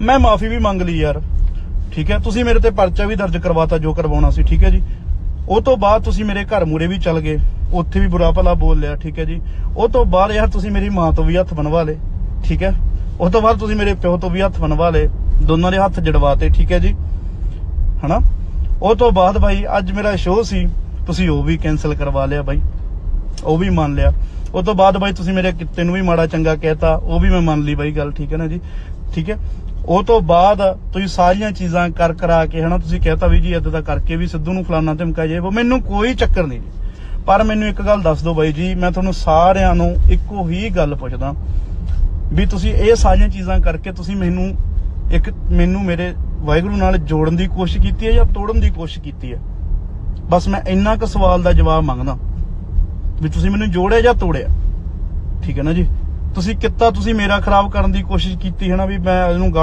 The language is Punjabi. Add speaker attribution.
Speaker 1: ਮੈਂ ਮਾਫੀ ਵੀ ਮੰਗ ਲਈ ਯਾਰ। ਠੀਕ ਹੈ? ਤੁਸੀਂ ਮੇਰੇ ਤੇ ਪਰਚਾ ਵੀ ਦਰਜ ਕਰਵਾਤਾ, ਜੋ ਕਰਵਾਉਣਾ ਸੀ, ਠੀਕ ਹੈ ਜੀ? ਉਹ ਤੋਂ ਬਾਅਦ ਤੁਸੀਂ ਮੇਰੇ ਘਰ ਮੂਰੇ ਵੀ ਚੱਲ ਗਏ। ਉੱਥੇ ਵੀ ਬੁਰਾ ਭਲਾ ਬੋਲ ਲਿਆ, ਠੀਕ ਹੈ ਜੀ? ਉਹ ਤੋਂ ਬਾਅਦ ਯਾਰ ਤੁਸੀਂ ਮੇਰੀ ਮਾਂ ਤੋਂ ਵੀ ਹੱਥ ਬਣਵਾ ਲਏ, ਠੀਕ ਹੈ? ਉਹ ਤੋਂ ਬਾਅਦ ਤੁਸੀਂ ਮੇਰੇ ਪਿਓ ਤੋਂ ਵੀ ਹੱਥ ਬਣਵਾ ਲਏ, ਦੋਨਾਂ ਦੇ ਹੱਥ ਜੜਵਾਤੇ, ਠੀਕ ਹੈ ਜੀ? ਹਨਾ? ਉਹ ਤੋਂ ਬਾਅਦ ਬਾਈ, ਅੱਜ ਮੇਰਾ ਸ਼ੋਅ ਸੀ, ਤੁਸੀਂ ਉਹ ਵੀ ਕੈਨਸਲ ਕਰਵਾ ਲਿਆ ਬਾਈ। ਉਹ ਵੀ ਮੰਨ ਲਿਆ। ਉਹ ਤੋਂ ਬਾਅਦ ਬਾਈ, ਤੁਸੀਂ ਮੇਰੇ ਕਿੱਤੇ ਨੂੰ ਵੀ ਮਾੜਾ ਚੰਗਾ ਕਹਿਤਾ, ਉਹ ਵੀ ਮੈਂ ਮੰਨ ਲਈ ਬਾਈ ਗੱਲ, ਠੀਕ ਹੈ ਨਾ ਜੀ? ਠੀਕ ਹੈ? ਉਹ ਤੋਂ ਬਾਅਦ ਤੁਸੀਂ ਸਾਰੀਆਂ ਚੀਜ਼ਾਂ ਕਰ ਕਰਾ ਕੇ ਹਨਾ, ਤੁਸੀਂ ਕਹਿਤਾ ਵੀ ਜੀ ਇਦਾਂ ਦਾ ਕਰਕੇ ਵੀ ਸਿੱਧੂ ਨੂੰ ਫਲਾਨਾ ਧਮਕਾ ਜੇ ਉਹ ਮੈਨੂੰ ਕੋਈ ਚੱਕਰ ਨਹੀਂ ਪਰ ਮੈਨੂੰ ਇੱਕ ਗੱਲ ਦੱਸ ਦਿਓ ਬਾਈ ਜੀ, ਮੈਂ ਤੁਹਾਨੂੰ ਸਾਰਿਆਂ ਨੂੰ ਇੱਕੋ ਹੀ ਗੱਲ ਪੁੱਛਦਾ ਵੀ ਤੁਸੀਂ ਇਹ ਸਾਰੀਆਂ ਚੀਜ਼ਾਂ ਕਰਕੇ ਤੁਸੀਂ ਮੈਨੂੰ ਇੱਕ ਮੈਨੂੰ ਮੇਰੇ ਵਾਹਿਗੁਰੂ ਨਾਲ ਜੋੜਨ ਦੀ ਕੋਸ਼ਿਸ਼ ਕੀਤੀ ਹੈ ਜਾਂ ਤੋੜਨ ਦੀ ਕੋਸ਼ਿਸ਼ ਕੀਤੀ ਹੈ? ਬਸ ਮੈਂ ਇੰਨਾ ਕੁ ਸਵਾਲ ਦਾ ਜਵਾਬ ਮੰਗਦਾ ਵੀ ਤੁਸੀਂ ਮੈਨੂੰ ਜੋੜਿਆ ਜਾਂ ਤੋੜਿਆ? ਠੀਕ ਹੈ ਨਾ ਜੀ? ਤੁਸੀਂ ਕਿੱਤਾ ਤੁਸੀਂ ਮੇਰਾ ਖਰਾਬ ਕਰਨ ਦੀ ਕੋਸ਼ਿਸ਼ ਕੀਤੀ ਹੈ ਨਾ ਵੀ ਮੈਂ ਇਹਨੂੰ ਗਾਲ